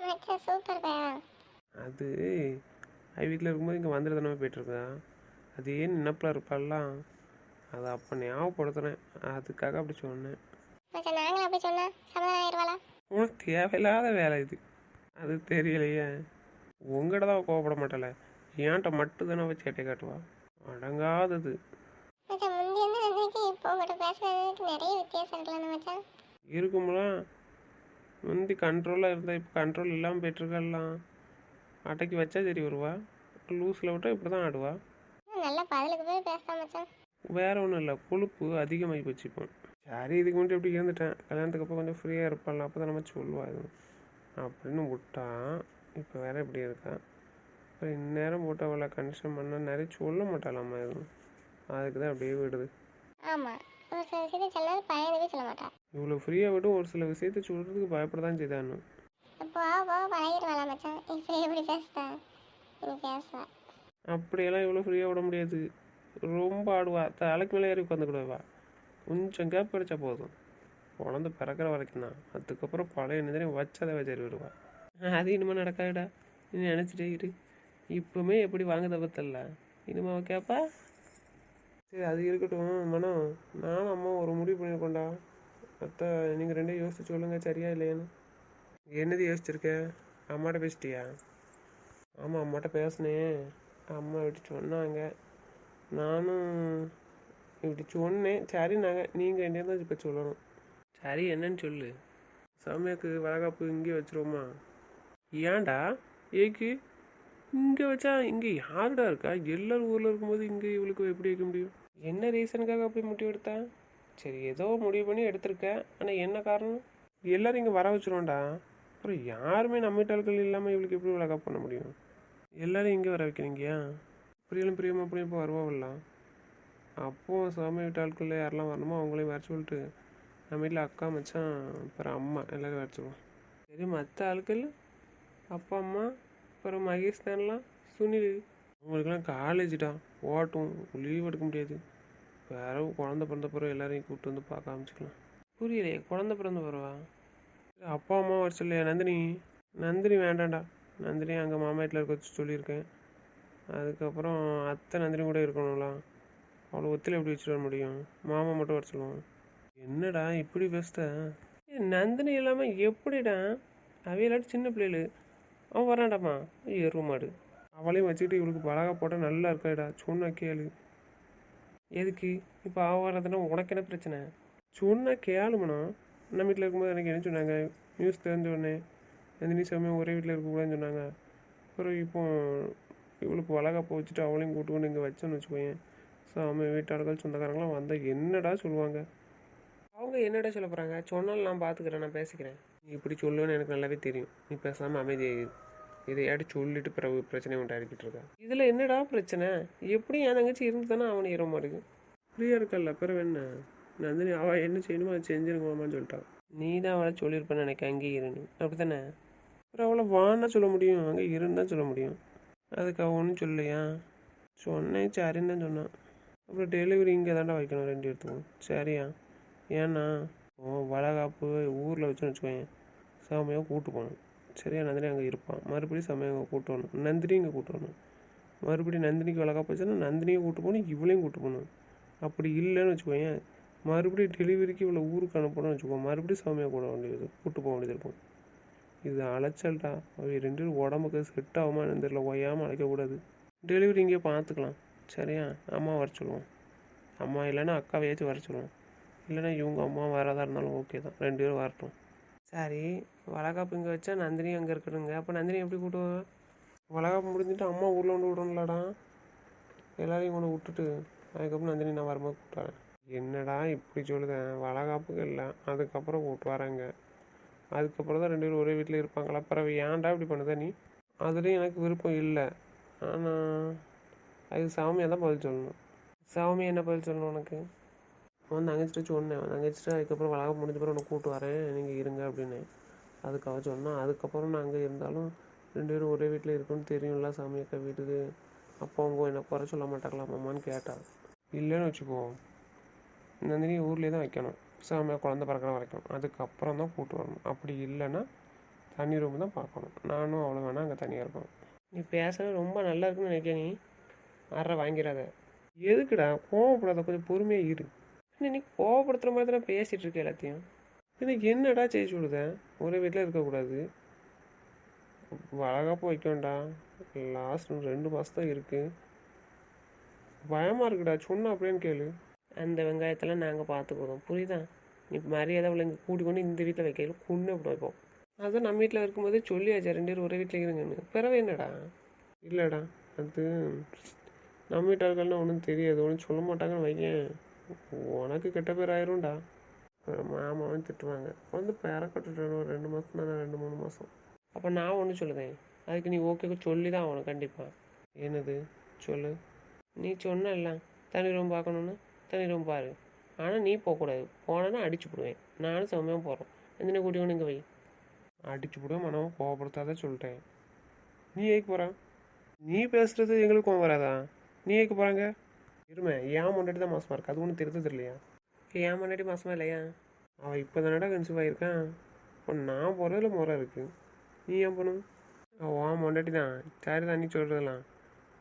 மச்சான் சூப்பர் பையா? அது அவ வீட்டில் இருக்கும்போது இங்கே வந்துட்டு தானே போயிட்டுருக்கா அது ஏன் நினப்பில் இருப்பாள்லாம் அதை அப்போ ஞாபகப்படுத்துனேன். அதுக்காக அப்படி சொன்னேன். மச்சான் நாங்களும் அப்படி சொன்னா சமாதானம் ஆயிடுவாளா உனக்கு தேவையில்லாத வேலை இது. அது தெரியலையே. உங்கள்கிட்ட தான் கோவப்பட மாட்டல ஏன்ட்ட மட்டும் தானே வச்சு சேட்டை காட்டுவா? அடங்காதது. மச்சான் முந்தி வந்து அன்னைக்கு இப்போ உங்கள்கிட்ட பேசுறதுக்கு நிறைய வித்தியாசம் இருக்கலாம் மச்சான். இருக்கும்போலாம் முந்தி கண்ட்ரோலாக இருந்தால் இப்போ கண்ட்ரோல் இல்லாமல் போயிட்டுருக்கலாம் அட்டைக்கு வச்சா சரி வருவா? லூஸில் விட்டால் இப்படி தான் ஆடுவா நல்லா பதிலுக்கு போய் வேற ஒன்றும் இல்லை கொழுப்பு அதிகமாகி போச்சுப்போம் சரி இதுக்கு மட்டும் இப்படி இருந்துட்டேன்? கல்யாணத்துக்கு அப்புறம் கொஞ்சம் ஃப்ரீயாக இருப்பாள் அப்போ தான் நம்ம சொல்லுவா இது. அப்படின்னு விட்டான் இப்போ வேற இப்படி இருக்கான் அப்புறம் இந்நேரம் போட்டு அவளை கன்சன் பண்ணால் நிறைய சொல்ல மாட்டாளாம்மா எதுவும். அதுக்கு தான் அப்படியே விடுது ஆமாம் ஒரு சில விஷயத்தை சொல்லாது பயந்துவே சொல்ல மாட்டா இவ்வளோ ஃப்ரீயாக விட்டு ஒரு சில விஷயத்த சொல்கிறதுக்கு பயப்பட தான் செய்தானு? இப்போ போக பழகிடுவாளா மச்சான். இப்போ எப்படி பேசுதா? நீ பேசுவா. அப்படியெல்லாம் இவ்வளோ ஃப்ரீயாக விட முடியாது. ரொம்ப ஆடுவா. தலைக்கு மேலே ஏறி உட்காந்துக்கிடுவா கொஞ்சம் கேப் கிடைச்சா போதும். குழந்தை பிறக்கிற வரைக்கும் தான். அதுக்கப்புறம் பழைய நிதிரை வச்சதை வச்சு விடுவா. அது இனிமேல் நடக்காதுடா. நீ நினச்சிட்டே இரு. இப்போவுமே எப்படி வாங்குத பத்தல இனிமே கேப்பா? சரி அது இருக்கட்டும். மனம் நானும் அம்மா ஒரு முடிவு பண்ணியிருக்கோண்டா அத்தை நீங்கள் ரெண்டே யோசிச்சு சொல்லுங்கள் சரியா இல்லையான்னு. என்னது யோசிச்சிருக்க? அம்மாட்ட பேசிட்டியா? ஆமாம் அம்மாட்ட பேசினேன். அம்மா இப்படி சொன்னாங்க. நானும் இப்படி சொன்னேன். சரி நாங்கள் நீங்கள் என்ன தான் இப்போ சொல்லணும். சரி என்னன்னு சொல்லு. சாமியாக்கு வளகாப்பு இங்கே வச்சிருவோமா? ஏன்டா? ஏக்கு? இங்கே வச்சா இங்கே யாருடா இருக்கா? எல்லாரும் ஊரில் இருக்கும்போது இங்கே இவளுக்கு எப்படி வைக்க முடியும்? என்ன ரீசனுக்காக அப்படி முடிவு எடுத்தேன் சரி ஏதோ முடிவு பண்ணி எடுத்திருக்கேன் ஆனால் என்ன காரணம்? எல்லோரும் இங்கே வர வச்சிருவோம்டா. அப்புறம் யாருமே நம்ம வீட்டாட்கள் இல்லாமல் இவளுக்கு எப்படி வளகாப்பு பண்ண முடியும்? எல்லாரும் இங்கே வர வைக்கிறீங்கயா? பிரியலும் பிரியமா அப்படியும் இப்போ வருவாங்கலாம் அப்போ சாமி வீட்டு ஆட்கள் யாரெல்லாம் வரணுமோ அவங்களையும் வர சொல்லிட்டு நம்ம வீட்டில் அக்கா மச்சான் அப்புறம் அம்மா எல்லாரும் வச்சுருவோம். சரி மற்ற ஆட்கள்? அப்பா அம்மா? அப்புறம் மகேஷ் தான்லாம் சுனில். அவங்களுக்கெல்லாம் காலேஜ்டா ஓட்டும் லீவ் எடுக்க முடியாது. வேற குழந்த பிறந்த பிறகு எல்லாரையும் கூப்பிட்டு வந்து பார்க்க ஆரம்பிச்சுக்கலாம். புரியலையே. குழந்த பிறந்த பிறவா அப்பா அம்மா வர சொல்லையா நந்தினி. நந்தினி வேண்டாம்டா. நந்தினி அங்கே மாமா வீட்டில் இருக்க வச்சு சொல்லியிருக்கேன். அதுக்கப்புறம் அத்தை நந்தினி கூட இருக்கணும்ல. அவ்வளோ ஒத்தில எப்படி வச்சுட்டு வர முடியும்? மாமா மட்டும் வர சொல்லுவோம் என்னடா இப்படி பேசுத நந்தினி இல்லாமல் எப்படிடா? அவையெல்லாம் சின்ன பிள்ளைகள். அவன் வரான்டாமா? எருவு மாடு அவளையும் வச்சுக்கிட்டு இவளுக்கு பழகா போட்டால் நல்லா இருக்காடா. சொன்னா கேளு. எதுக்கு? இப்போ அவ வர்றதுன்னா உனக்கு என்ன பிரச்சனை? சொன்னா கேளுமண்ணா நம்ம வீட்டில் இருக்கும்போது எனக்கு என்ன சொன்னாங்க? நியூஸ் தெரிஞ்ச உடனே நந்தினி சமயம் ஒரே வீட்டில் இருக்கக்கூடாதுன்னு சொன்னாங்க. அப்புறம் இப்போ இவளுக்கு வளகாப்ப வச்சுட்டு அவளையும் கூட்டு கொண்டு இங்கே வச்சோன்னு வச்சுக்கோயேன். சாமி வீட்டார்கள் சொந்தக்காரங்களாம் வந்தால் என்னடா சொல்லுவாங்க? அவங்க என்னடா சொல்ல போகிறாங்க சொன்னாலும் நான் பார்த்துக்கிறேன் நான் பேசிக்கிறேன். இப்படி சொல்லுவேன்னு எனக்கு நல்லாவே தெரியும். நீ பேசாமல் அமைதியாகிது இதையாட்டு சொல்லிட்டு பிறகு பிரச்சனை உண்டாடிக்கிட்டு இருக்கா? இதில் என்னடா பிரச்சனை? எப்படி என் தங்கச்சி இருந்து தானே அவனை ஏற மாட்டேங்குது ஃப்ரீயாக இருக்கல்ல பிறகு என்ன? நந்தினி அவள் என்ன செய்யணுமோ அதை செஞ்சிருக்கோமான்னு சொல்லிட்டான் நீ தான் அவளை சொல்லியிருப்பேன்னு நினைக்க அங்கே இருன்னு அப்படி தானே அப்புறம் அவளை வான்னா சொல்ல முடியும் அங்கே இருன்னு தான் சொல்ல முடியும். அதுக்கு அவள் ஒன்றும் சொல்லலையா? சொன்னேன் சரின்னு தான் சொன்னான். அப்புறம் டெலிவரி இங்கே தாண்டா வைக்கணும் ரெண்டு இடத்துக்கும் சரியா? ஏன்னா உன் வளகாப்பு ஊரில் வச்சுன்னு வச்சுக்கோங்க சாமியாக கூட்டு போகணும். சரியா நந்தினி அங்கே இருப்பான். மறுபடியும் சாமியாக அங்கே கூட்டு வரணும். நந்தினி இங்கே கூட்டு வரணும். மறுபடியும் நந்தினிக்கு விளக்கா போச்சுன்னா நந்தினியை கூட்டு போகணும் இவளையும் கூட்டு போகணும். அப்படி இல்லைன்னு வச்சுக்கோங்க மறுபடியும் டெலிவரிக்கு இவ்வளோ ஊருக்கு அனுப்பணும்னு வச்சுக்கோ மறுபடியும் சாமியாக கூட வேண்டியது கூட்டு போக வேண்டியது இருக்கும். இது அலைச்சல்டா. அவ ரெண்டு பேரும் உடம்புக்கு செட் ஆகுமா என்னன்னு தெரியல. ஒய்யாமல் அழைக்கக்கூடாது டெலிவரி இங்கே பார்த்துக்கலாம். சரியா? அம்மா வர சொல்லுவோம். அம்மா இல்லைன்னா அக்காவையாச்சும் வர சொல்லுவோம். இல்லைன்னா இவங்க அம்மா வரதா இருந்தாலும் ஓகே தான். ரெண்டு பேரும் வரட்டும். சரி வளகாப்பு இங்கே வச்சா நந்தினி அங்கே இருக்கணுங்க. அப்போ நந்தினி எப்படி கூட்டு வா? வளகாப்பு முடிஞ்சுட்டு அம்மா ஊரில் வந்து விடணும்லடா. எல்லாரையும் கொண்டு விட்டுட்டு அதுக்கப்புறம் நந்தினி நான் வரும்போது கூப்பிட்டு என்னடா இப்படி சொல்லுதேன் வளகாப்புக்கு இல்லை. அதுக்கப்புறம் கூப்பிட்டு வரேங்க அதுக்கப்புறம் தான் ரெண்டு பேரும் ஒரே வீட்டில் இருப்பாங்களா? பிறகு ஏன்டா இப்படி பண்ணுத நீ? அதுலேயும் எனக்கு விருப்பம் இல்லை. ஆனால் அது சாமியாக தான் பதில் சொல்லணும். சாமி என்ன பதில் சொல்லணும் உனக்கு? அவன் தங்கச்சிட்ட சொன்னேன். தங்கச்சிட்ட அதுக்கப்புறம் வளகம் முடிஞ்ச பிறகு உன்னை கூப்பிட்டு வரேன். நீங்கள் இருங்க அப்படின்னு. அதுக்கு அவ சொன்னான் அதுக்கப்புறம் நாங்கள் இருந்தாலும் ரெண்டு பேரும் ஒரே வீட்டில் இருக்குன்னு தெரியும்ல சாமி வீட்டுக்கு. அப்போ அவங்க என்ன குறை சொல்ல மாட்டாங்களாமான்னு கேட்டாள் இல்லைன்னு வச்சுக்கோ. நந்தினி ஊர்லேயே தான் வைக்கணும். சாமியாக குழந்த பிறக்கிற வரைக்கும். அதுக்கப்புறம் தான் கூப்பிட்டு வரணும். அப்படி இல்லைன்னா தனி ரூம் தான் பார்க்கணும். நானும் அவ்வளோ வேணால் அங்கே தனியாக இருக்கணும் நீ பேசுறது ரொம்ப நல்லா இருக்குன்னு நினைக்க நீ? அற வாங்கிடாத. எதுக்குடா? கோவப்படாத. கொஞ்சம் பொறுமையாக இரு. இன்னைக்கு கோவப்படுத்துகிற மாதிரி தானே பேசிகிட்டு இருக்க எல்லாத்தையும். எனக்கு என்னடா செய்ய சொல்லுதேன் ஒரே வீட்டில் இருக்கக்கூடாது. வளகாப்பு போய் வேண்டாம். லாஸ்ட் ரெண்டு மாதம் தான் இருக்குது பயமாக இருக்குடா சொன்ன அப்படின்னு கேளு. அந்த வெங்காயத்தெல்லாம் நாங்கள் பார்த்துக்குறோம். புரியுதா? நீ மரியாதை அவளை இங்கே கூட்டி கொண்டு இந்த வீட்டில் வைக்கல கொண்டு அப்படி வைப்போம். அதுவும் நம்ம வீட்டில் இருக்கும்போதே சொல்லியாச்சா ரெண்டு பேரும் ஒரே வீட்டில் இருங்கன்னு. பிறகு என்னடா? இல்லைடா அது நம்ம வீட்டார்கள்னா ஒன்றும் தெரியாது. ஒன்றும் சொல்ல மாட்டாங்கன்னு வையேன். உனக்கு கெட்ட பேர் ஆயிரும்டா. மாமாவும் திட்டுவாங்க. வந்து பிறக்கட்டுட்டேன் ஒரு ரெண்டு மாதம் தானே ரெண்டு மூணு மாதம் அப்போ நான் ஒன்று சொல்லுதேன். அதுக்கு நீ ஓகே சொல்லி தான் அவனை கண்டிப்பாக என்னது? சொல்லு. நீ சொன்னல தனி ரூம் பார்க்கணுன்னு தனி ரூம் பாரு. ஆனால் நீ போகக்கூடாது. போனேன்னா அடிச்சு விடுவேன் நானும் செம்மையாக போகிறோம் எந்தனை கூட்டி இங்கே வை. அடிச்சு விடுவேன் மனமும் கோவப்படுத்தாத சொல்லிட்டேன். நீ ஏக்கு போகிறான் நீ பேசுகிறது எங்களுக்கு கோவம் வராதா? நீ ஏக்கு போகிறாங்க இருமே ஏன் முன்னாடி தான் மாசமாக இருக்கு. அது ஒன்றும் தெரிஞ்சது இல்லையா? ஏன் முன்னாடி மாசமா இல்லையா? அவள் இப்போ தானடா கன்சீவ் ஆகியிருக்கான் இப்போ நான் போகிறதுல முறை இருக்கு? நீ ஏன் போகணும் அவள் வா முன்னாடி தான். சரி தான் நீ சொல்கிறதெல்லாம்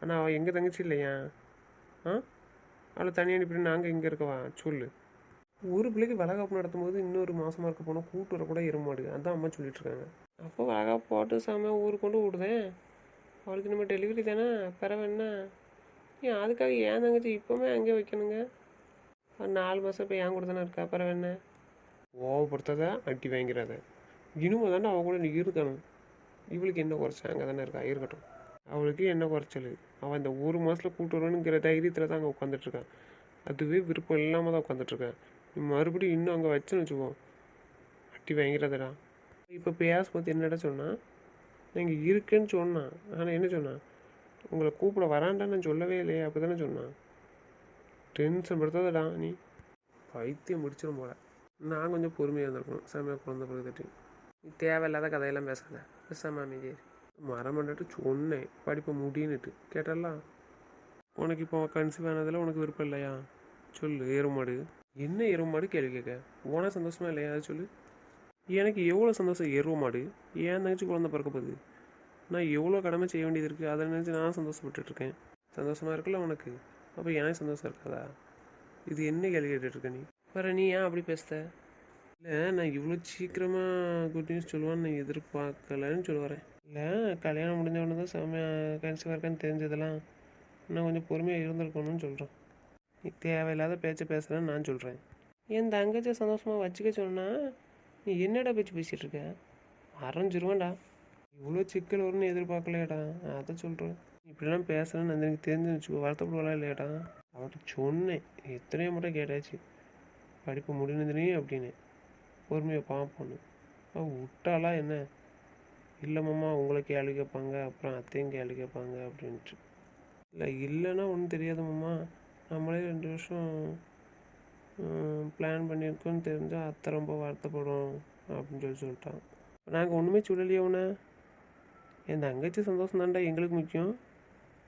ஆனால் அவள் எங்கள் தங்கச்சி இல்லையா? ஆ? அவளை தனியாக அனுப்பிட்டு நாங்கள் இங்கே இருக்கவா? சொல்லு. ஒரு பிள்ளைக்கு வளகாப்பு நடத்தும் போது இன்னொரு மாசமாக இருக்க போனால் கூட்டு வர கூட இருமாடு அதான் அம்மா சொல்லிட்டு இருக்காங்க. அப்போ வளகாப்பு போட்டு சாம ஊருக்கு கொண்டு விடுதேன். அவளுக்கு நம்ம டெலிவரி தானே? பிறவு என்ன? ஏன் அதுக்காக ஏன் தங்கச்சி இப்போவுமே அங்கே வைக்கணுங்க? ஒரு நாலு மாதம் இப்போ ஏன் கூட தானே இருக்கா? அப்புறம் என்ன? ஓவப்படுத்தாத அட்டி வாங்கிறாத. இனிமே தானே அவ கூட நீ இருக்கணும். இவளுக்கு என்ன குறைச்சா அங்கே தானே இருக்கா? இருக்கட்டும். அவளுக்கு என்ன குறைச்சல்? அவள் இந்த ஒரு மாதத்தில் கூப்பிட்டு வரணுங்கிற தைரியத்தில் தான் அங்கே உட்காந்துட்ருக்கான் அதுவே விருப்பம் இல்லாமல் தான் உட்காந்துட்ருக்கேன் நீ மறுபடியும் இன்னும் அங்கே வச்சுன்னு வச்சுக்கோ. அட்டி வாங்கிறதடா. இப்போ பேசும்போது என்னடா சொன்னால் நான் இங்கே இருக்கேன்னு சொன்னான் ஆனால் என்ன சொன்னான் உங்களை கூப்பிட வரான்டா நான் சொல்லவே இல்லையே அப்படி தானே சொன்னான். டென்ஷன் படுத்தாதடா நீ. பைத்தியம் முடிச்சிடும் போல. நான் கொஞ்சம் பொறுமையாக இருந்திருக்கணும். செம்மையாக குழந்த பிறகு தட்டி நீ தேவையில்லாத கதையெல்லாம் பேசாத. பேசாம அமைதி மரம் பண்ணிட்டு சொன்னேன். படிப்பை முடின்னுட்டு கேட்டலாம் உனக்கு இப்போ கன்சீவ் ஆனதில் உனக்கு விருப்பம் இல்லையா? சொல்லு எருமாடு என்ன எருமாடு கேள்வி கேட்க? உனக்கு சந்தோஷமா இல்லையா? அது சொல்லு. எனக்கு எவ்வளோ சந்தோஷம் எருமாடு ஏன் தங்கச்சி குழந்தை பிறக்க போகுது. நான் எவ்வளோ கடமை செய்ய வேண்டியது இருக்குது அதை நினச்சி நான் சந்தோஷப்பட்டுட்டு இருக்கேன் இருக்குல்ல உனக்கு? அப்போ எனக்கு சந்தோஷம் இருக்காதா? இது என்ன கேள்வி கேட்டுட்ருக்க நீ? வேறு நீ ஏன் அப்படி பேசுத இல்லை நான் இவ்வளோ சீக்கிரமாக குட் நியூஸ் சொல்லுவான்னு நான் எதிர்பார்க்கலன்னு சொல்ல வரேன். இல்லை கல்யாணம் முடிஞ்ச உடனே தான் செம்மையாக கன்சீவாக இருக்கான்னு தெரிஞ்சதெல்லாம் இன்னும் கொஞ்சம் பொறுமையாக இருந்திருக்கணும்னு சொல்கிறேன் நீ தேவையில்லாத பேச்சை பேசுகிறேன்னு நான் சொல்கிறேன் என் தங்கச்சியை சந்தோஷமாக வச்சுக்க சொன்னால் நீ என்னடா பேச்சு பேசிகிட்டு இருக்க அரைஞ்சிருவேன்டா. இவ்வளோ சிக்கல் வரும்னு எதிர்பார்க்கலையாடா. அதை சொல்கிறேன் இப்படிலாம் பேசுகிறேன்னு அந்த எனக்கு தெரிஞ்சு வச்சுக்கோ வருத்தப்படுவாளா இல்லையாடா? அவர்கிட்ட சொன்னேன். எத்தனையோ முறை கேட்டாச்சு. படிப்பு முடிந்ததுனே அப்படின்னு. பொறுமையை பார்ப்போன்னு அவள் விட்டாளா என்ன? இல்லைம்மா உங்களை கேள்வி கேட்பாங்க அப்புறம் அத்தையும் கேள்வி கேட்பாங்க அப்படின்ட்டு. இல்லை இல்லைன்னா ஒன்றும் தெரியாதும்மா நம்மளே ரெண்டு வருஷம் பிளான் பண்ணியிருக்கோன்னு தெரிஞ்சால் அத்தை ரொம்ப வருத்தப்படும் அப்படின்னு சொல்லி சொல்லிட்டான். நாங்கள் ஒன்றுமே சொல்லலையே உன்னை. என் தங்கச்சி சந்தோஷம் தான்டா எங்களுக்கு முக்கியம்.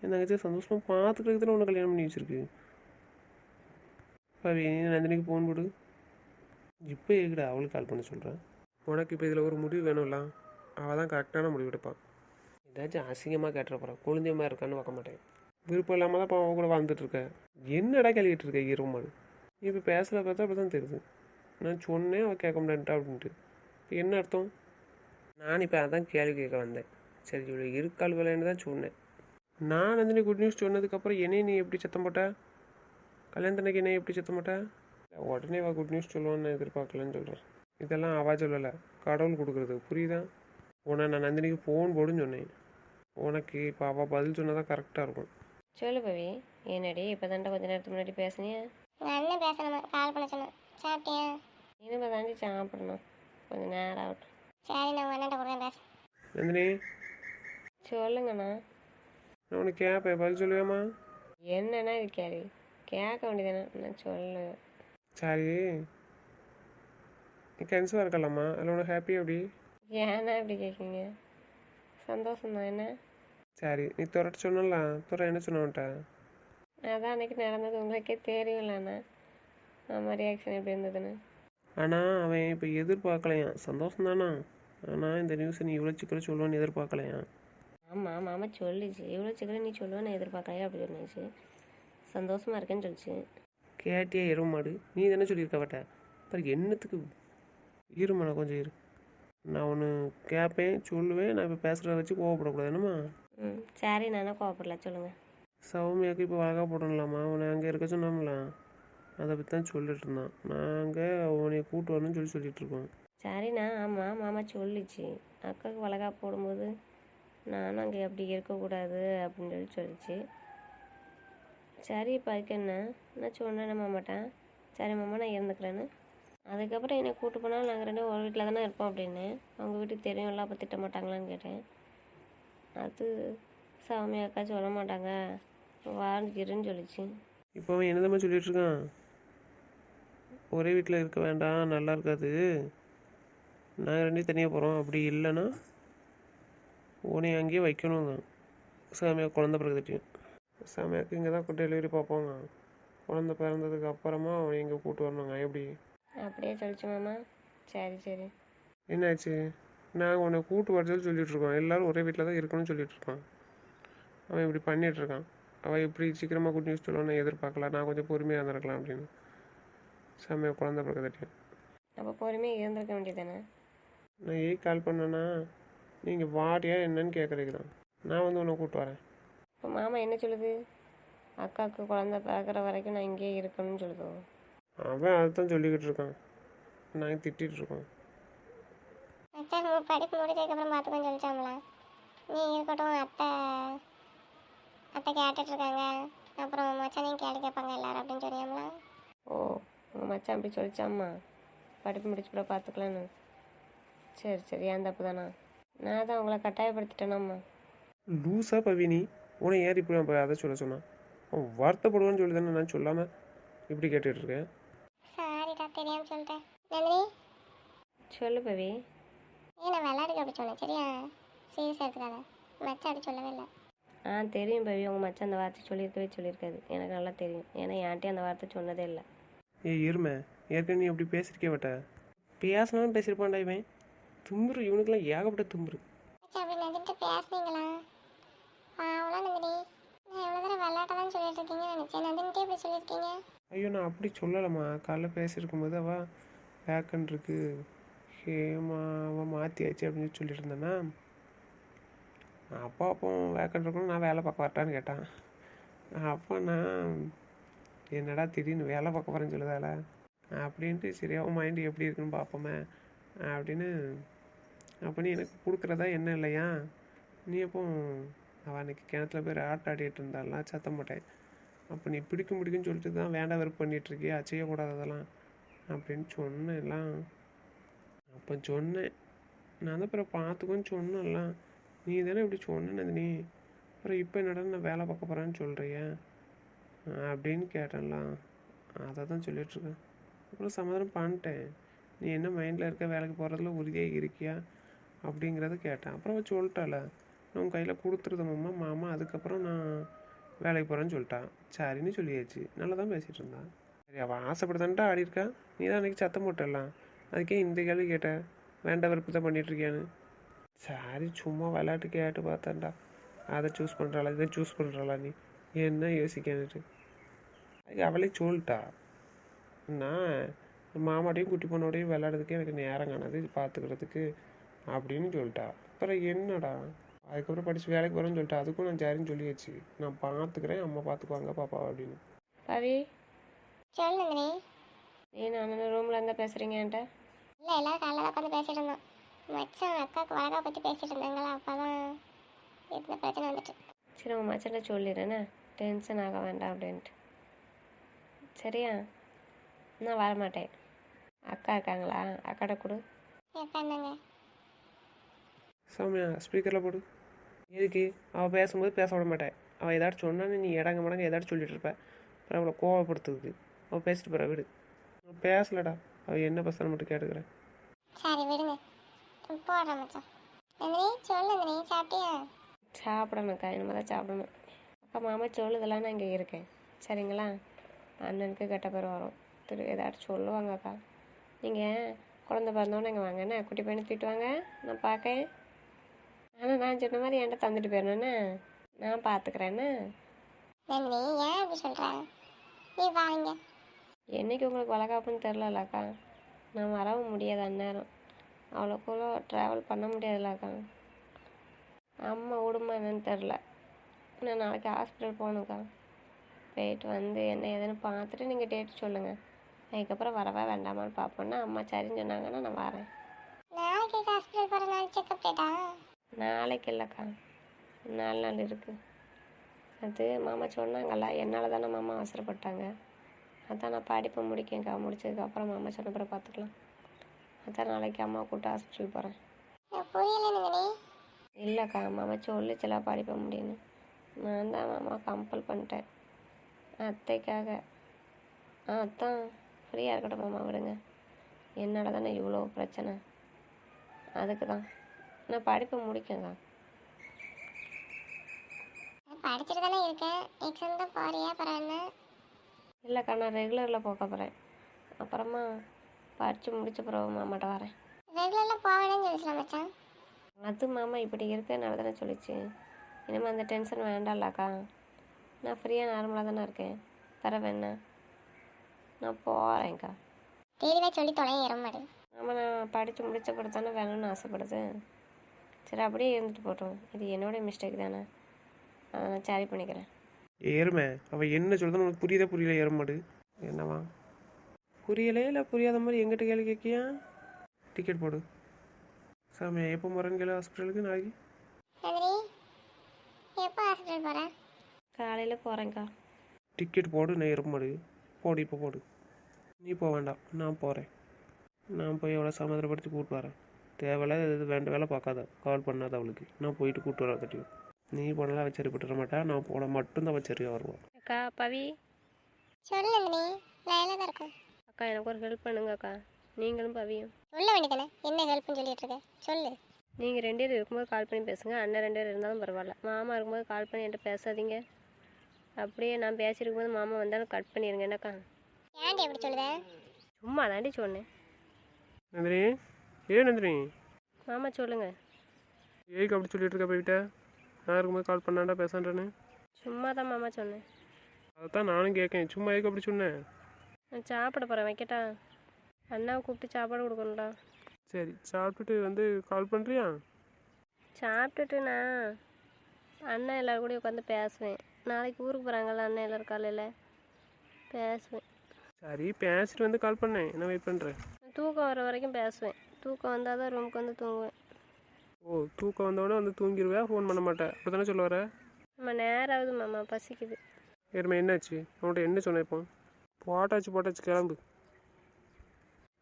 என் தங்கச்சி சந்தோஷமாக பார்த்துக்கிறதுக்கு தானே உன்னை கல்யாணம் பண்ணி வச்சிருக்கு. பாவி நீ நந்தினிக்கு ஃபோன் போடு. இப்போ எதுக்குடா அவளுக்கு கால் பண்ண சொல்கிறேன் உனக்கு இப்போ இதில் ஒரு முடிவு வேணும்ல? அவள் தான் கரெக்டான முடிவு எடுப்பான் ஏதாச்சும் அசிங்கமாக கேட்டுற போகிறான் குழந்தையமாக இருக்கான்னு பார்க்க மாட்டேன். விருப்பம் இல்லாமல் தான் இப்போ அவன் கூட வாழ்ந்துட்டு என்னடா கேள்விட்டு இருக்க இருமாடு இப்போ பேசுகிற பார்த்தா அப்படி தான் தெரியுது. நான் சொன்னேன் அவள் கேட்க மாட்டேன்ட்டா அப்படின்ட்டு. இப்போ என்ன அர்த்தம்? நான் இப்போ அதான் கேள்வி கேட்க வந்தேன். சரி இவ்வளோ இருக்கால் விளையாண்டு தான் சொன்னேன். நான் நந்தினி குட் நியூஸ் சொன்னதுக்கப்புறம் என்னையும் நீ எப்படி சத்தம் போட்ட? கல்யாணத்தன்னைக்கு என்ன எப்படி சத்தம் போட்ட? உடனே வா குட் நியூஸ் சொல்லுவான்னு எதிர்பார்க்கலன்னு சொல்கிறேன் இதெல்லாம் அவா சொல்லலை கடவுள் கொடுக்குறது புரியுதா? உன்னை நான் நந்தினிக்கு ஃபோன் போடுன்னு சொன்னேன். உனக்கு இப்போ அவள் பதில் சொன்னால் தான் கரெக்டாக இருக்கும். சொல்லு பவி என்னடி இப்போ தாண்டா கொஞ்ச நேரத்துக்கு முன்னாடி பேசுனியா? உங்கள் அண்ணன் பேசணும்? கால் பண்ண சொன்னேன். சாப்பிட்டியா? இனிமே தாண்டி சாப்பிடணும். கொஞ்சம் நேரம் ஆகட்டும். சரி நான் உங்கள் கொடுக்குறேன் பேச நந்தினி சொல்லுங்கண்ணா நான் உனக்கு கேட்பேன் பதில் சொல்லுவேம்மா. என்னன்னா இது கேள்வி கேட்க வேண்டியதானே நான் சொல்லு. சரி. நீ கன்சீவாக இருக்கலாமா அதில் உனக்கு ஹாப்பி எப்படி? ஏன்னா இப்படி கேட்குறீங்க. சந்தோஷம் தான் என்ன? சரி. நீ துரட்ட சொன்னல துறை என்ன சொன்னவன்ட்ட அதான் அன்னைக்கு நடந்தது. உங்களுக்கே தெரியும்லண்ணா நம்ம ரியாக்ஷன் எப்படி இருந்ததுன்னு. ஆனால் அவன் இப்போ எதிர்பார்க்கலையாம். சந்தோஷம் தானா ஆனால் இந்த நியூஸை நீ இவ்வளோ சீக்கிரம் சொல்லுவேன்னு எதிர்பார்க்கலையா ஆமாம் மாமா சொல்லிச்சு. இவ்வளோ சீக்கிரம் நீ சொல்லுவேன்னு எதிர்பார்க்கலையா? அப்படி சொன்னிச்சு. சந்தோஷமா இருக்கேன்னு சொல்லிச்சு. கேட்டியே எரும மாடு நீ தானே சொல்லியிருக்க வட்ட அப்புறம் என்னத்துக்கு இருமா நான் கொஞ்சம் இரு. நான் ஒன்று கேட்பேன் சொல்லுவேன் நான் இப்போ பேசுகிறத வச்சு கோவப்படக்கூடாது. என்னம்மா? ம் சரி நானே கோவப்படல. சொல்லுங்கள் சௌமியாவுக்கு இப்போ வழக்கா போடணும்லாமா? அவனை அங்கே இருக்க சொன்னோம்ல. அதை பற்றி தான் சொல்லிட்டு இருந்தான். நாங்கள் உன்னை கூட்டு வரணும்னு சொல்லி சொல்லிட்டு இருக்கோம். சரிண்ணா ஆமாம் மாமா சொல்லிச்சு. அக்காவுக்கு வளகா போடும்போது நானும் அங்கே அப்படி இருக்கக்கூடாது அப்படின்னு சொல்லி சொல்லிச்சு. சரி இப்போ அதுக்கு என்ன? நான் சொன்னேன் மாமாட்டேன் சரி மாமா நான் இருந்துக்கிறேன்னு. அதுக்கப்புறம் என்னை கூட்டு போனால் நாங்கள் ரெண்டும் ஒரு வீட்டில் தானே இருப்போம் அப்படின்னு. அவங்க வீட்டுக்கு தெரியும்ல அப்போ திட்ட மாட்டாங்களான்னு கேட்டேன். அது சாமி அக்கா சொல்ல மாட்டாங்க. வாழ்ந்துக்கிறேன்னு சொல்லிச்சு. இப்போ அவன் என்னதம்மா சொல்லிட்டு இருக்கான்? ஒரே வீட்டில் இருக்க வேண்டாம் நல்லா இருக்காது. நாங்கள் ரெண்டையும் தனியாக போகிறோம் அப்படி இல்லைன்னா உன்னை அங்கேயே வைக்கணுங்க. சாமியா குழந்த பிறகுட்டியும் சாமியாக்கு இங்கே தான் டெலிவரி பார்ப்போங்க. குழந்த பிறந்ததுக்கு அப்புறமா அவனை இங்கே கூட்டு வரணுங்க. எப்படி? அப்படியே சொல்லிச்சு மாமா. சரி சரி. என்னாச்சு? நாங்கள் உன்னை கூட்டு வர சொல்லி சொல்லிட்டு இருக்கோம். எல்லாரும் ஒரே வீட்டில் தான் இருக்கணும்னு சொல்லிட்டு இருக்கோம் அவன் இப்படி பண்ணிட்டு இருக்கான். அவன் இப்படி சீக்கிரமாக குட் நியூஸ் சொல்லுவான்னு எதிர்பார்க்கல. நான் கொஞ்சம் பொறுமையாக இருந்திருக்கலாம் அப்படின்னு. சாமியா குழந்த பிறகுட்டியும் அப்போ பொறுமையாக இருந்திருக்க வேண்டியதானே நான் ஏன் கால் பண்ணேன்னா நீங்கள் வாடியா என்னன்னு கேட்குறதுக்கு தான் நான் வந்து உன்னை கூப்பிட்டு வரேன். இப்போ மாமா என்ன சொல்லுது? அக்காவுக்கு குழந்த பிறக்கிற வரைக்கும் நான் இங்கேயே இருக்கணும்னு சொல்லுதோ? அவன் அதுதான் சொல்லிக்கிட்டு இருக்கான். நாங்கள் திட்டிகிட்டு இருக்கோம். மச்சான் உன் படிப்பு முடிச்சதுக்கப்புறம் பார்த்துக்கோன்னு சொல்லிட்டாங்களா? நீ இருக்கட்டும் அத்தை அத்தை கேட்டுட்டு இருக்காங்க. அப்புறம் மச்சானையும் கேள்வி கேட்பாங்க எல்லாரும் அப்படின்னு சொன்னியாங்களா ஓ உங்கள் மச்சான் அப்படி சொல்லிச்சாம்மா. படிப்பு முடிச்சு கூட பார்த்துக்கலான்னு. சரி சரி ஏன் தப்பு தானா? நான் தான் உங்களை கட்டாயப்படுத்திட்டேனாம்மா லூஸா பவினி உன்னை ஏன் இப்படி நான் அதை சொல்ல சொன்னான் அவன் வருத்தப்படுவான்னு சொல்லி தானே நான் சொல்லாமல் இப்படி கேட்டுட்டு இருக்கேன். சாரிடா தெரியாம சொல்லிட்டேன். நந்தினி? சொல்லு பவி. ஏன் நான் விளையாடுக்கு அப்படி சொன்னேன் சரியா? சீரியஸ் எடுத்துக்காத மச்சான் அப்படி சொல்லவே இல்லை. ஆ தெரியும் பவி. உங்கள் மச்சான் அந்த வார்த்தை சொல்லியிருக்கவே சொல்லியிருக்காது எனக்கு நல்லா தெரியும். ஏன்னா என்கிட்டயும் அந்த வார்த்தை சொன்னதே இல்லை. ஏய் இருமை. ஏற்கனவே நீ அப்படி பேசியிருக்கே வட்ட. பேசினாலும் பேசியிருப்பான்டா இவன். தும்புரு இவனுக்கெல்லாம் ஏகப்பட்ட தும்புரு அப்படி நினைச்சிட்டு பேசுனீங்களா? பாவலாம் நந்தினி நான் எவ்வளோ தடவை விளையாட்ட தான் சொல்லிட்டு இருக்கீங்க நினச்சேன் நந்தினிட்டே இப்படி சொல்லியிருக்கீங்க. ஐயோ நான் அப்படி சொல்லலைம்மா. காலைல பேசியிருக்கும்போது அவள் வேக்கன் இருக்கு. ஹேமா அவள் மாற்றியாச்சு அப்படின்னு சொல்லி சொல்லிட்டு இருந்தேன்னா அப்பா அப்போ வேக்கன் இருக்கணும் நான் வேலை பார்க்க வரட்டான்னு கேட்டான். அப்போ நான் என்னடா திடீர்னு வேலை பார்க்க போகிறேன்னு சொல்லுதால? அப்படின்ட்டு சரி அவன் மைண்டு எப்படி இருக்குன்னு பார்ப்போமே. அப்படின்னு அப்போ நீ எனக்கு கொடுக்குறதா என்ன இல்லையா? நீ எப்போ அவள் அன்னைக்கு கிணத்துல போய் ஆட்ட ஆடிட்டு இருந்தாலாம் சத்தம் போட்டேன். அப்போ நீ பிடிக்கும் பிடிக்கும்னு சொல்லிட்டு தான் வேண்டாம் வெறுப்பு பண்ணிகிட்ருக்கியா இருக்கியா செய்யக்கூடாது அதெல்லாம் அப்படின்னு சொன்னேன் எல்லாம் அப்போ சொன்னேன். நான் தான் அப்புறம் பார்த்துக்கோன்னு சொன்னேன்லாம். நீ தானே இப்படி சொன்னேன் நீ அப்புறம் இப்போ என்னடா நான் வேலை பார்க்க போகிறேன்னு சொல்கிறியா அப்படின்னு கேட்டேன்லாம். அதை தான் சொல்லிகிட்ருக்கேன் அப்புறம் சமாதானம் பண்ணிட்டேன். நீ என்ன மைண்டில் இருக்க? வேலைக்கு போகிறதுல உறுதியாக இருக்கியா? அப்படிங்கிறத கேட்டேன். அப்புறம் அவள் சொல்லிட்டால நான் உன் கையில் கொடுத்துருத மாமா மாமா அதுக்கப்புறம் நான் வேலைக்கு போகிறேன்னு சொல்லிட்டான் சரின்னு சொல்லியாச்சு. நல்லா தான் பேசிகிட்டு இருந்தான் சரி அவள் ஆசைப்படுதான்ட்டா ஆடி இருக்கா? நீ தான் அன்றைக்கி சத்தம் போட்டலாம் அதுக்கே இந்த கேள்வி கேட்டேன் வேண்ட விருப்பு தான் பண்ணிட்டு இருக்கியான்னு சும்மா விளையாட்டு கேட்டு பார்த்தேன்டா. அதை சூஸ் பண்ணுறாளா இதை சூஸ் பண்ணுறாளா நீ? என்ன யோசிக்கன்னுட்டு. அதுக்கு அவளே சொல்லிட்டா. நான் மாமாட்டையும் குட்டி பொண்ணோடையும் விளையாடுறதுக்கு எனக்கு நேரம் காணாது இது பார்த்துக்கிறதுக்கு அப்படின்னு சொல்லிட்டா. அப்புறம் என்னடா? அதுக்கப்புறம் படித்து வேலைக்கு போகிறேன்னு சொல்லிட்டா. அதுக்கும் நான் சரின்னு சொல்லியாச்சு. நான் பார்த்துக்கிறேன் அம்மா பார்த்துக்குவாங்க பாப்பா அப்படின்னு. பவி சொல்லு நந்தினி. நீ நான் ரூமில் இருந்தால் பேசுகிறீங்க என்கிட்ட. இல்லை எல்லாரும் காலைல தான் உட்காந்து பேசிட்டு இருந்தோம். மச்சான் அக்காவுக்கு வழக்கா பற்றி பேசிட்டு இருந்தாங்களா? அப்போ தான் இந்த பிரச்சனை வந்துட்டு. சரி உங்கள் மச்சான்ட்ட சொல்லிடுறேண்ணே டென்ஷன் ஆக வேண்டாம் அப்படின்ட்டு. சரியா? நான் வரமாட்டேன். அக்கா இருக்காங்களா? அக்காட்ட கொடு. சௌமியா ஸ்பீக்கரில் போடு. எதுக்கு? அவள் பேசும்போது பேச விட மாட்டேன் அவள் ஏதாச்சும் சொன்னான்னு நீ இடங்க மடங்க ஏதாச்சும் சொல்லிட்டு இருப்ப. அப்புறம் அவளை கோவப்படுத்துக்கு அவள் பேசிட்டு போகிற விடு. பேசலடா. அவள் என்ன பேசுகிற மட்டும் கேட்டுக்கிறேன். சரி விடுங்க. போடுறேன் மச்சான். சொல்லு சாப்பிட்டியா? சாப்பிடணும்க்கா இனிமேல் தான் சாப்பிடணும். அக்கா மாமா சொல்லுதெல்லாம் நான் இங்கே இருக்கேன். சரிங்களா? அண்ணனுக்கு கெட்ட பேர் வரும். திரு ஏதாச்சும் சொல்லுவாங்க அக்கா. நீங்கள் குழந்தை பிறந்தோன்னே இங்கே வாங்க என்ன? குட்டி பையனை தூக்கிட்டு வாங்க. நான் பார்க்கேன் ஆனால் நான் சொன்ன மாதிரி என்கிட்ட தந்துட்டு போயிடணுண்ணே நான் பார்த்துக்கிறேன்னு நந்தினி ஏன் அப்படி சொல்ற? நீ வாங்க என்னைக்கு உங்களுக்கு வளகாப்புன்னு தெரிலலாக்கா நான் வரவும் முடியாது அந்நேரம். அவ்வளோக்குள்ள ட்ராவல் பண்ண முடியாதுலக்கா அம்மா விடுமா என்னன்னு தெரில நான் நாளைக்கு ஹாஸ்பிட்டல் போகணுக்கா போயிட்டு வந்து என்ன ஏதுன்னு பார்த்துட்டு நீங்கள் டேட் சொல்லுங்கள் அதுக்கப்புறம் வரவா வேண்டாமான்னு பார்ப்போன்னா அம்மா சரின்னு சொன்னாங்கன்னா நான் வரேன். நாளைக்கு ஹாஸ்பிட்டல் போகிற நாள் செக்கப் டேட்டா நாளைக்கு இல்லைக்கா. நாலு நாள் இருக்குது அது மாமா சொன்னாங்கல்ல என்னால் தானே மாமா அவசரப்பட்டாங்க. அதான் நான் படிப்பை முடிக்கேங்க்கா முடிச்சதுக்கப்புறம் மாமா சொன்ன பிறகு பார்த்துக்கலாம். அதான் நாளைக்கு அம்மா கூப்பிட்டு ஹாஸ்பிட்டல் போகிறேன் புரியல இல்லைக்கா மாமா சொல்லிச்சல படிப்ப முடியும்னு நான் தான் மாமா கம்பல் பண்ணிட்டேன். அத்தைக்காக. ஆ அத்தான் ஃப்ரீயாக இருக்கட்டும் மாமா விடுங்க. என்னால் தானே இவ்வளோ பிரச்சனை? அதுக்கு தான் நான் படிப்பை முடிக்கேங்க. படிச்சுட்டு தானே இருக்கேன். எக்ஸாம் தான் போறியா அப்புறம் என்ன? இல்லைக்கா நான் ரெகுலரில் போக போகிறேன் அப்புறமா படித்து முடிச்ச பிறகு மாமாட்ட வரேன். ரெகுலரில் போவேன்னு சொல்லிச்சுல மச்சான். அது மாமா இப்படி இருக்கனால தானே சொல்லிச்சு. இனிமேல் அந்த டென்ஷன் வேண்டாம்லக்கா. நான் ஃப்ரீயாக நார்மலாக தானே இருக்கேன். தர வேணா நான் போகிறேன்க்கா தெளிவாக சொல்லி தொலைய எறமாடு ஆமாம் நான் படித்து முடிச்ச பிறகு தானே வேணும்னு ஆசைப்படுது. சரி அப்படியே இருந்துட்டு போட்டோம் இது என்னோட மிஸ்டேக் தானே. அதை நான் சரி பண்ணிக்கிறேன். எருமை அவள் என்ன சொல்லுதுன்னு உனக்கு புரியுதா புரியல எருமாடு என்னவா புரியலே இல்லை புரியாத மாதிரி எங்கிட்ட கேள்வி கேட்கியா? டிக்கெட் போடு. சாமி எப்போ போகிறேன்னு கேளு ஹாஸ்பிட்டலுக்கு நாளைக்கு. எப்போ ஹாஸ்பிட்டல் காலையில் போகிறேன்க்கா டிக்கெட் போடு நான் எருமாடு போடு இப்போ போடு. நீ போக வேண்டாம். நான் போகிறேன் நான் போய் அவளை சமாதானப்படுத்தி கூப்பிட்டு வரேன். தேவையில்ல இது வேண்ட வேலை பார்க்காத. கால் பண்ணாத அவளுக்கு. நான் போயிட்டு கூப்பிட்டு வரேன் கட்டியும் நீ போனாலும் அவள் சரிப்பட்டுற மாட்டா. நான் போனால் மட்டும்தான் அவள் சரியாக வருவான் அக்கா பவி. சொல்லு நந்தினி லைனில் தான் இருக்கேன் அக்கா எனக்கு ஒரு ஹெல்ப் பண்ணுங்க அக்கா. நீங்களும் பவியும். சொல்ல வேண்டியதானே? என்ன ஹெல்ப்னு சொல்லிட்டு இருக்க? சொல்லு. நீங்கள் ரெண்டு பேர் இருக்கும்போது கால் பண்ணி பேசுங்க. அண்ணன் ரெண்டு பேர் இருந்தாலும் பரவாயில்ல. மாமா இருக்கும்போது கால் பண்ணி என்கிட்ட பேசாதீங்க. அப்படியே நான் பேசியிருக்கும்போது மாமா வந்தாலும் கட் பண்ணிடுங்க என்னக்கா? ஏன்டி எப்படி சொல்லுத? சும்மா தாண்டி சொன்னேன். நந்தினி ஏன் நந்தினி? மாமா சொல்லுங்கள் ஏய்க்கு அப்படி சொல்லிட்டு இருக்க போய்கிட்ட நான் இருக்கும்போது கால் பண்ணாண்டா பேசான்றேன்னு சும்மா தான் மாமா சொன்னேன். அதைத்தான் நானும் கேட்கேன். சும்மா ஏக்கு அப்படி சொன்னேன்? நான் சாப்பிட போகிறேன் வைக்கட்டா? அண்ணாவை கூப்பிட்டு சாப்பாடு கொடுக்கணும்டா. சரி சாப்பிட்டுட்டு வந்து கால் பண்ணுறியா சாப்பிட்டுட்டு நான் அண்ணன் எல்லாரும் கூட உட்காந்து பேசுவேன். நாளைக்கு ஊருக்கு போகிறாங்கல்ல அண்ணன் எல்லாரும் காலையில். பேசுவேன். சரி பேசிட்டு வந்து கால் பண்ணேன் என்ன வெயிட் பண்ணுறேன் தூக்கம் வர வரைக்கும் பேசுவேன். தூக்கம் வந்தால் தான் ரூமுக்கு வந்து தூங்குவேன். ஓ தூக்கம் வந்தோடனே வந்து தூங்கிடுவேன் ஃபோன் பண்ண மாட்டேன் அப்படி தானே சொல்ல வர நம்ம நேரம் ஆகுது மாமா பசிக்குது. ஏறுமே என்னாச்சு? அவன்கிட்ட என்ன சொன்னேன் இப்போ? போட்டாச்சு போட்டாச்சு கிளம்பு.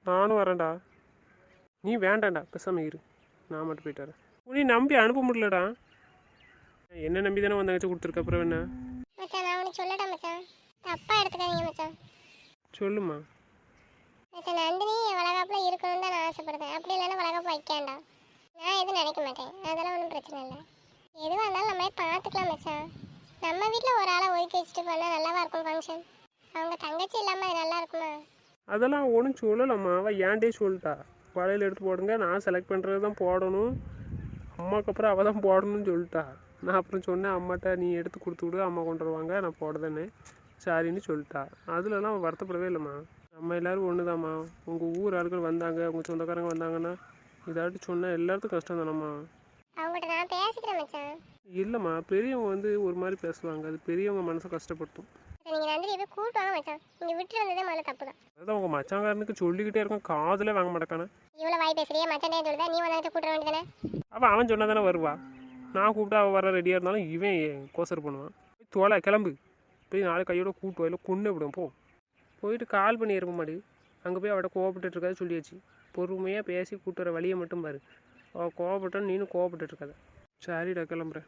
நானும் வரேன்டா. நீ வேண்டாம்டா பேசாம இரு. நான் மட்டும் போயிட்டு வரேன். உன்னை நம்பி அனுப்ப முடியலடா. என்ன நம்பி தானே வந்தாச்சு கொடுத்துருக்க? அப்புறம் என்ன? மச்சான் நான் உனக்கு சொல்லட்டா மச்சான்? தப்பா எடுத்துக்காதீங்க மச்சான். சொல்லுமா. மச்சான் நந்தினி வளகாப்புல இருக்கணும்னு தான் நான் ஆசைப்படுறேன். அப்படி இல்லைன்னா வளகாப்பு வைக்காண்டா நான் எதுவும் நினைக்க மாட்டேன். அதெல்லாம் ஒன்றும் பிரச்சனை இல்லை. எதுவாக இருந்தாலும் நம்மளே பார்த்துக்கலாம் மச்சான் நம்ம வீட்டில் ஒரு ஆளை ஒதுக்கி வச்சுட்டு போனால் நல்லாவா இருக்கும் ஃபங்க்ஷன் அவங்க தங்கச்சி இல்லாமல் நல்லா இருக்குமா? அதெல்லாம் ஒன்றும் சொல்லலாம்மா. அவள் ஏன்டே சொல்லிட்டா வளையல் எடுத்து போடுங்க. நான் செலக்ட் பண்ணுறது தான் போடணும். அம்மாவுக்கு அப்புறம் அவள் தான் போடணும்னு சொல்லிட்டா நான் அப்புறம் சொன்னேன் அம்மாட்ட நீ எடுத்து கொடுத்து விடு. அம்மா கொண்டு வருவாங்க. நான் போடுதேன்னு சரின்னு சொல்லிட்டா. அதுலலாம் அவள் வருத்தப்படவே இல்லைம்மா. நம்ம எல்லோரும் ஒன்று தாம்மா உங்கள் ஊர் ஆட்கள் வந்தாங்க உங்கள் சொந்தக்காரங்க வந்தாங்கன்னா இதாட்டி சொன்னால் எல்லாத்துக்கும் கஷ்டம் தானம்மா அவங்ககிட்ட நான் பேசிக்கிறேன் மச்சான். இல்லைம்மா பெரியவங்க வந்து ஒரு மாதிரி பேசுவாங்க. அது பெரியவங்க மனசை கஷ்டப்படுத்தும். நீங்கள் நந்தினி போய் கூப்பிட்டு வாங்க மச்சான். இங்கே விட்டு வந்ததே முதல்ல தப்பு தான் அதான் உங்கள் மச்சாங்காரனுக்கு சொல்லிக்கிட்டே இருக்கும். காதில் வாங்க மாட்டேக்கானே. இவ்வளோ வாய் பேசுறியே மச்சான் சொல்லுதா? நீ வந்தாச்சு கூப்பிட வேண்டியதானே அவன் அவன் சொன்னா தானே வருவா. நான் கூப்பிட்டா அவள் வர ரெடியாக இருந்தாலும் இவன் கோசர் பண்ணுவான்? தோலை கிளம்பு. போய் நாளை கையோட கூட்டு வயலில் கொண்டு விடும் போ. போயிட்டு கால் பண்ணி இருக்க மாட்டேங்குது அங்கே போய் அவட்ட கோவப்பட்டுருக்காது சொல்லியாச்சு. பொறுமையாக பேசி கூட்டுற வழியை மட்டும் பாரு. அவள் கோவப்பட்டான்னு நீனும் கோவப்பட்டுருக்காத சரிடா கிளம்புறேன்.